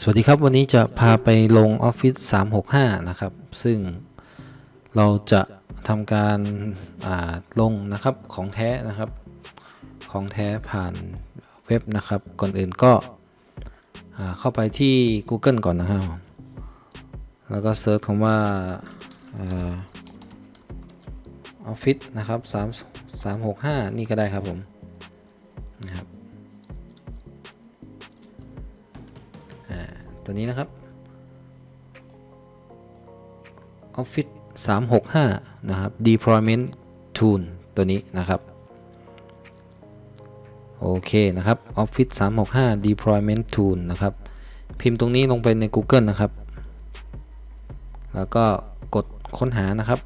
สวัสดีครับ วันนี้จะพาไปลง Office 365 นะครับ ซึ่งเราจะทำการาลงนะครับของแท้นะครับ ของแท้ผ่านเว็บนะครับ ก่อนอื่นก็เข้าไปที่ Google ก่อนนะครับแล้วก็เซิร์ชคำว่าอ่า Office นะครับ3 365 นี่ก็ได้ครับผมนะครับ ตัวนี้นะครับ Office 365 นะครับ Deployment Tool ตัวนี้นะครับ โอเคนะครับ Office 365 Deployment Tool นะครับ พิมพ์ตรงนี้ลงไปใน Google นะครับ แล้วก็กดค้นหานะครับ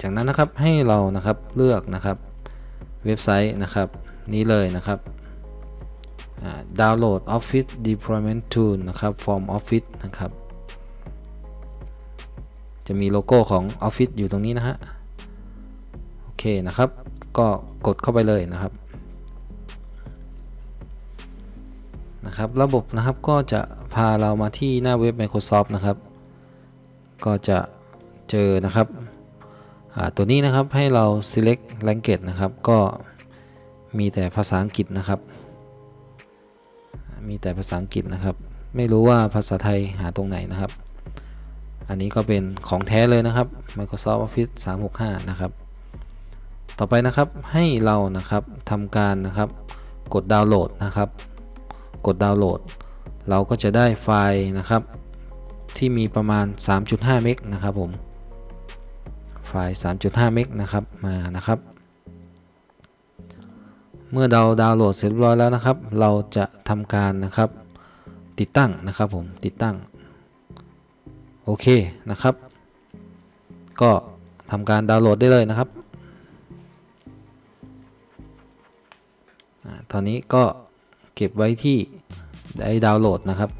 จากนั้นนะครับให้เรานะครับเลือกนะครับเว็บไซต์นะครับนี้เลยนะครับ ดาวน์โหลด Office Deployment Tool นะครับ From Office นะครับ จะมีโลโก้ของ Office อยู่ตรงนี้นะฮะ โอเคนะครับ ก็กดเข้าไปเลยนะครับ นะครับ ระบบนะครับก็จะพาเรามาที่หน้าเว็บ Microsoft นะครับ ก็จะเจอนะครับตัวนี้นะครับให้เรา select language นะครับ ก็มีแต่ภาษาอังกฤษนะครับ มีแต่ภาษาอังกฤษนะครับ ไม่รู้ว่าภาษาไทยหาตรงไหนนะครับ อันนี้ก็เป็นของแท้เลยนะครับ Microsoft Office 365 นะครับ ต่อไปนะครับให้เรานะครับทำการนะครับ กดดาวน์โหลดนะครับ กดดาวน์โหลด เราก็จะได้ไฟล์นะครับ ที่มีประมาณ 3.5 เมกนะครับผมไฟล์ 3.5 เมกนะครับมานะครับ เมื่อเราดาวน์โหลดเสร็จเรียบร้อยแล้วนะครับ เราจะทำการนะครับ ติดตั้งนะครับผมติดตั้งโอเคนะครับ ก็ทำการดาวน์โหลดได้เลยนะครับตอนนี้ก็เก็บไว้ที่ได้ดาวน์โหลดนะครับ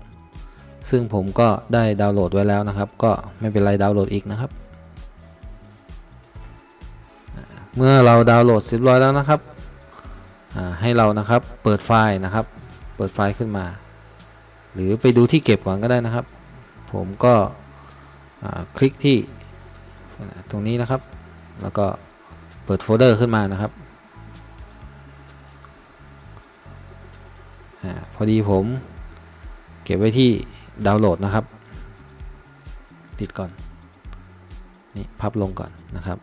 ซึ่งผมก็ได้ดาวน์โหลดไว้แล้วนะครับ ก็ไม่เป็นไรดาวน์โหลดอีกนะครับ เมื่อเราดาวน์โหลดเสร็จเรียบร้อยแล้วนะครับ ให้เรานะครับเปิดไฟล์นะครับ เปิดไฟล์ขึ้นมา หรือไปดูที่เก็บก่อนก็ได้นะครับ ผมก็คลิกที่ตรงนี้นะครับ แล้วก็เปิดโฟลเดอร์ขึ้นมานะครับอพอดีผมเก็บไว้ที่ดาวน์โหลดนะครับ ปิดก่อน นี่พับลงก่อนนะครับ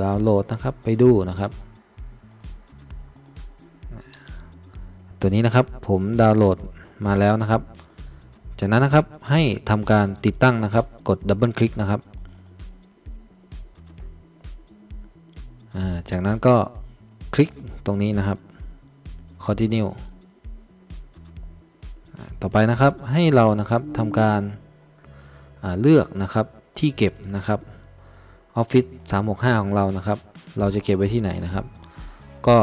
ดาวน์โหลดนะครับ ไปดูนะครับ ตัวนี้นะครับผมดาวน์โหลดมาแล้วนะครับ จากนั้นนะครับให้ทำการติดตั้งนะครับ กดดับเบิลคลิกนะครับจากนั้นก็คลิกตรงนี้นะครับ continue ต่อไปนะครับให้เรานะครับทำการาเลือกนะครับที่เก็บนะครับ Office 365 ของเรานะครับ เราจะเก็บไว้ที่ไหนนะครับ ก็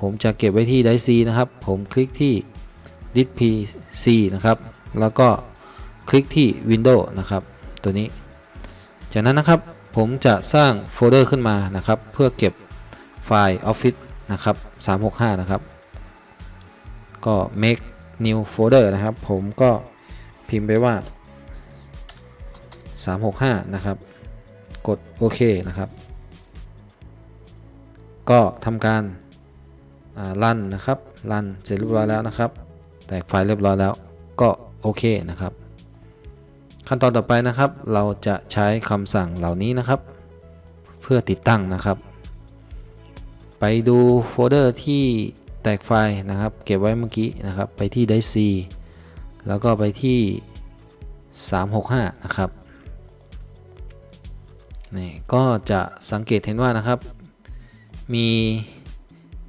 ผมจะเก็บไว้ที่ Drive C นะครับ ผมคลิกที่ d i s PC นะครับ แล้วก็คลิกที่ Windows นะครับ ตัวนี้ จากนั้นนะครับผมจะสร้างโฟลเดอร์ขึ้นมานะครับ เพื่อเก็บไฟล์ Office นะครับ 365 นะครับ ก็ make new folder นะครับ ผมก็พิมพ์ไปว่า 365 นะครับ กดโอเคนะครับ ก็ทำการ รันนะครับรันเสร็จเรียบร้อยแล้วนะครับ แตกไฟล์เรียบร้อยแล้วก็โอเคนะครับ ขั้นตอนต่อไปนะครับ เราจะใช้คำสั่งเหล่านี้นะครับ เพื่อติดตั้งนะครับ ไปดูโฟลเดอร์ที่แตกไฟล์นะครับ เก็บไว้เมื่อกี้นะครับ ไปที่ Drive C แล้วก็ไปที่ 365 นะครับนี่ก็จะสังเกตเห็นว่านะครับ มี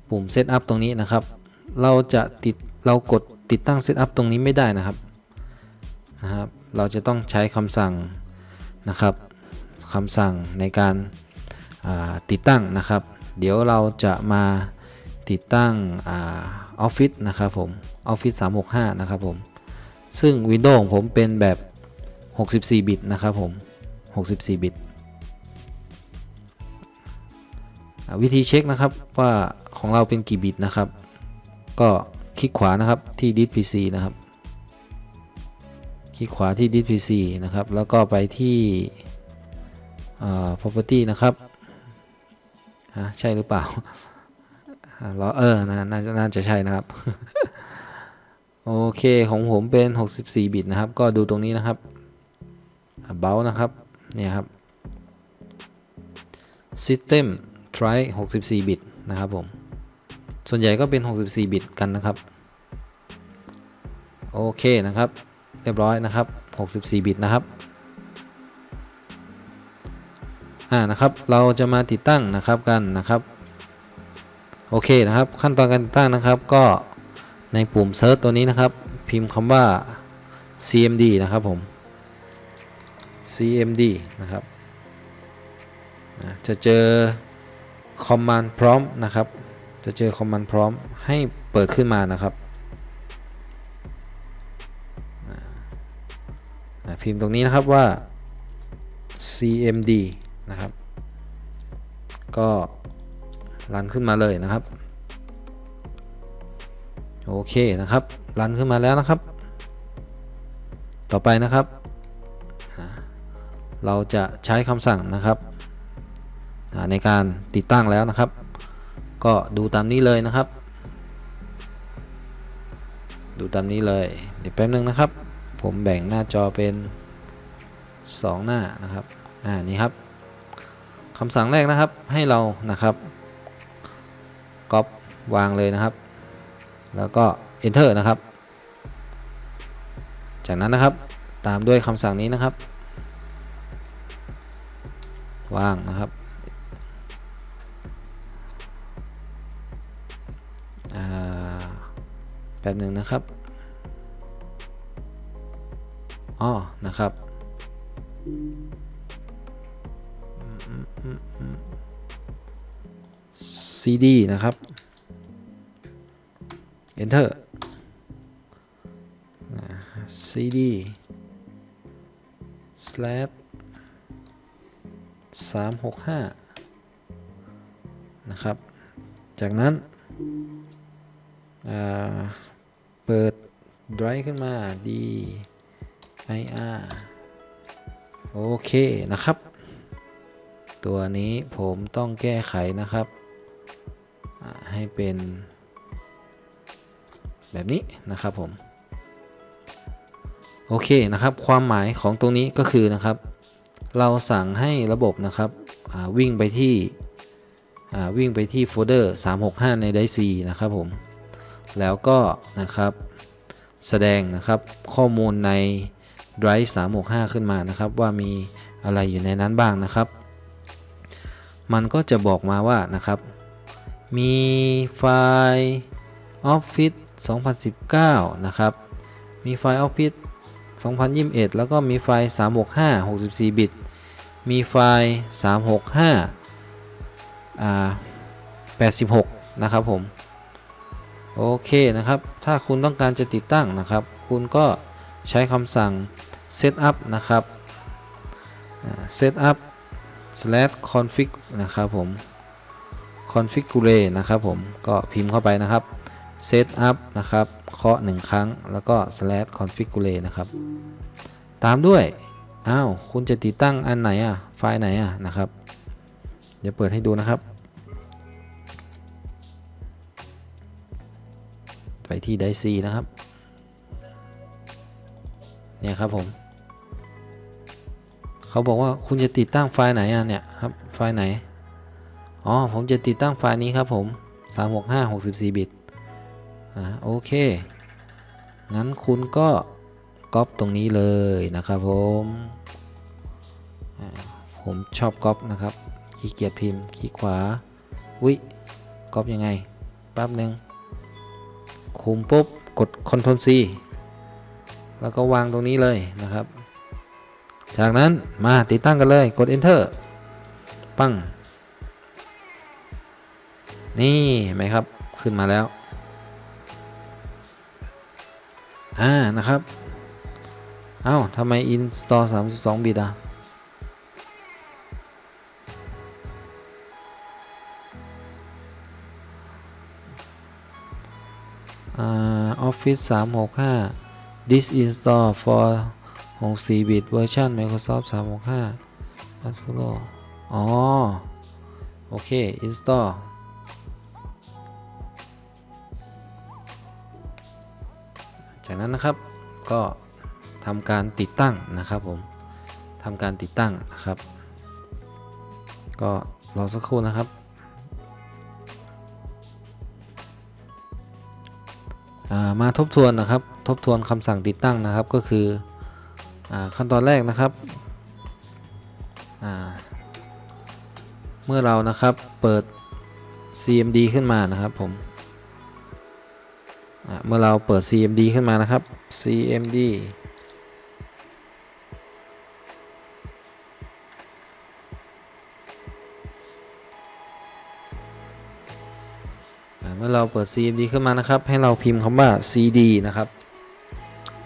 ปุ่ม Setup ตรงนี้นะครับ เราจะติดเรากดติดตั้ง Setup ตรงนี้ไม่ได้นะครับนะครับ เราจะต้องใช้คำสั่งนะครับคำสั่งในการติดตั้งนะครับ เดี๋ยวเราจะมาติดตั้งออฟฟิศนะครับผม Office 365 นะครับผม ซึ่ง Windows ของผมเป็นแบบ 64 บิตนะครับผม 64 บิต วิธีเช็คนะครับว่าของเราเป็นกี่บิตนะครับ ก็คลิกขวานะครับที่ Disk PC นะครับ คลิกขวาที่ Disk PC นะครับ แล้วก็ไปที่อ่า property นะครับฮะใช่หรือเปล่าอ่าเออนะน่าจะน่าจะใช่นะครับ โอเคของผมเป็น 64 บิตนะครับ ก็ดูตรงนี้นะครับเบลนะครับ เนี่ยครับ System Try 64 บิตนะครับผม ส่วนใหญ่ก็เป็น 64 บิตกันนะครับ โอเคนะครับ เรียบร้อยนะครับ 64 บิตนะครับ อ่านะครับ เราจะมาติดตั้งนะครับกันนะครับ โอเคนะครับ ขั้นตอนการติดตั้งนะครับ ก็ในปุ่ม Search ตัวนี้นะครับ พิมพ์คำว่า cmd นะครับผม cmd นะครับจะเจอ command prompt นะครับ จะเจอ command prompt ให้เปิดขึ้นมานะครับพิมพ์ตรงนี้นะครับว่า cmd นะครับ ก็รันขึ้นมาเลยนะครับ โอเคนะครับ รันขึ้นมาแล้วนะครับ ต่อไปนะครับ เราจะใช้คำสั่งนะครับ ในการติดตั้งแล้วนะครับ ก็ดูตามนี้เลยนะครับ ดูตามนี้เลย เดี๋ยวแป๊บนึงนะครับ ผมแบ่งหน้าจอเป็น 2 หน้านะครับอ่านี่ครับคำสั่งแรกนะครับให้เรานะครับก๊อปวางเลยนะครับ แล้วก็ enter นะครับ จากนั้นนะครับตามด้วยคำสั่งนี้นะครับ วางนะครับ แป๊บหนึ่งนะครับอ๋อนะครับ cd นะครับ enter cd slash 365 นะครับ จากนั้น เปิด drive ขึ้นมา d ir โอเคนะครับ ตัวนี้ผมต้องแก้ไขนะครับ ให้เป็นแบบนี้นะครับผม โอเคนะครับ ความหมายของตรงนี้ก็คือนะครับ เราสั่งให้ระบบนะครับวิ่งไปที่วิ่งไปที่โฟลเดอร์ 365 ในไดซีนะครับผม แล้วก็นะครับ แสดงนะครับข้อมูลใน Drive 365 ขึ้นมานะครับ ว่ามีอะไรอยู่ในนั้นบ้างนะครับ มันก็จะบอกมาว่านะครับ มีไฟล์ Office 2019 นะครับ มีไฟล์ Office 2021 แล้วก็มีไฟล์ 365 64 บิต มีไฟล์ 365อ่า86 นะครับผม โอเคนะครับ ถ้าคุณต้องการจะติดตั้งนะครับ คุณก็ใช้คำสั่ง setup นะครับ setup slash config นะครับผม configure นะครับผม ก็พิมพ์เข้าไปนะครับ setup นะครับเคาะหนึ่งครั้ง แล้วก็ slash configure นะครับ ตามด้วย อ้าว คุณจะติดตั้งอันไหนอะ ไฟล์ไหนอะนะครับ เดี๋ยวเปิดให้ดูนะครับ ไปที่ d i c นะครับ เนี่ยครับผม เขาบอกว่าคุณจะติดตั้งไฟล์ไหนอะเนี่ยครับ ไฟล์ไหน อ๋อ ผมจะติดตั้งไฟล์นี้ครับผม 365 64 บิต อ่า โอเค งั้นคุณก็ก๊อปตรงนี้เลยนะครับผม ผมชอบก๊อปนะครับ ขี้เกียจพิมพ์คลิกขวา วิก๊อปยังไง แป๊บหนึ่ง คุมปุ๊บกด Ctrl C แล้วก็วางตรงนี้เลยนะครับ จากนั้นมาติดตั้งกันเลยกด Enter ปั้ง นี่เห็นไหมครับขึ้นมาแล้ว อ่านะครับ เอ้าทำไม install 32 บิตอะ Office 365 This install for 64 bit version Microsoft 365 Macro อ๋อ โอเค install จากนั้นนะครับก็ทำการติดตั้งนะครับผมทำการติดตั้งนะครับ ก็รอสักครู่นะครับ มาทบทวนนะครับ ทบทวนคำสั่งติดตั้งนะครับก็คืออขั้นตอนแรกนะครับ เมื่อเรานะครับเปิด CMD ขึ้นมานะครับผมเมื่อเราเปิด CMD ขึ้นมานะครับ CMD เมื่อเราเปิด CMD ขึ้นมานะครับ ให้เราพิมพ์คำว่า cd นะครับ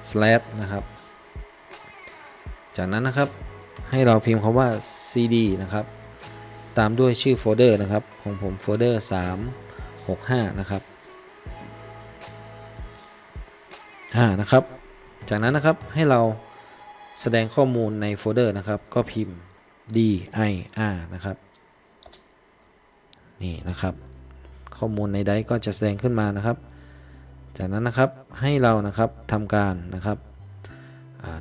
slash นะครับ จากนั้นนะครับให้เราพิมพ์คำว่า cd นะครับ ตามด้วยชื่อโฟลเดอร์นะครับ ของผมโฟลเดอร์ 365 นะครับอ่านะครับ จากนั้นนะครับให้เราแสดงข้อมูลในโฟลเดอร์นะครับ ก็พิมพ์ dir นะครับ นี่นะครับ ข้อมูลในไดร์ก็จะแสดงขึ้นมานะครับ จากนั้นนะครับให้เรานะครับทำการนะครับ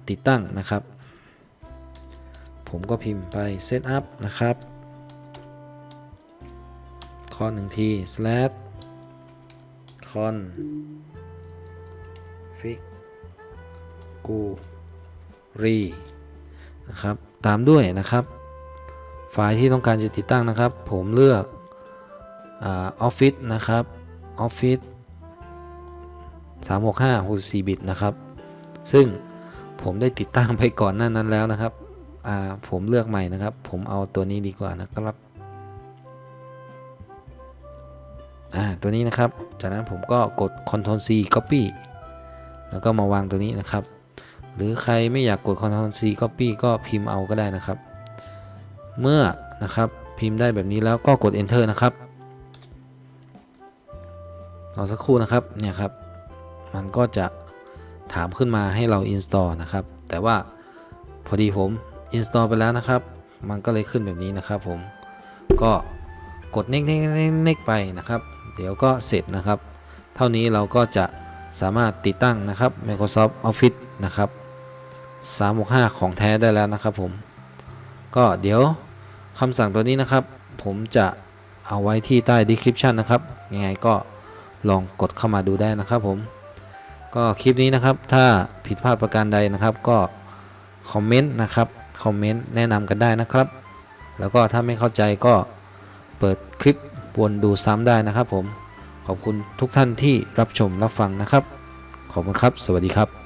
ติดตั้งนะครับ ผมก็พิมพ์ไป setup นะครับคอนหนึ่งที slash con fig gu re นะครับ ตามด้วยนะครับ ไฟล์ที่ต้องการจะติดตั้งนะครับ ผมเลือก ออฟฟิศนะครับออฟฟิศ365 64บิตนะครับ ซึ่งผมได้ติดตั้งไปก่อนหน้านั้นแล้วนะครับผมเลือกใหม่นะครับ ผมเอาตัวนี้ดีกว่านะครับตัวนี้นะครับ จากนั้นผมก็กด Ctrl C Copy แล้วก็มาวางตัวนี้นะครับ หรือใครไม่อยากกด Ctrl C Copy ก็พิมพ์เอาก็ได้นะครับ เมื่อนะครับพิมพ์ได้แบบนี้แล้วก็กด Enter นะครับ อสักครู่นะครับเนี่ยครับมันก็จะถามขึ้นมาให้เรา install นะครับ แต่ว่าพอดีผม install ไปแล้วนะครับ มันก็เลยขึ้นแบบนี้นะครับผมก็กดเน็กเน็กเน็กไปนะครับ เดี๋ยวก็เสร็จนะครับ เท่านี้เราก็จะสามารถติดตั้งนะครับ Microsoft Office นะครับ 365 ของแท้ได้แล้วนะครับผม ก็เดี๋ยวคำสั่งตัวนี้นะครับ ผมจะเอาไว้ที่ใต้ description นะครับ ยังไงก็ ลองกดเข้ามาดูได้นะครับผมก็คลิปนี้นะครับถ้าผิดพลาดประการใดนะครับ ก็คอมเมนต์นะครับคอมเมนต์แนะนำกันได้นะครับ แล้วก็ถ้าไม่เข้าใจก็เปิดคลิปวนดูซ้ำได้นะครับผมขอบคุณทุกท่านที่รับชมรับฟังนะครับ ขอบคุณครับ สวัสดีครับ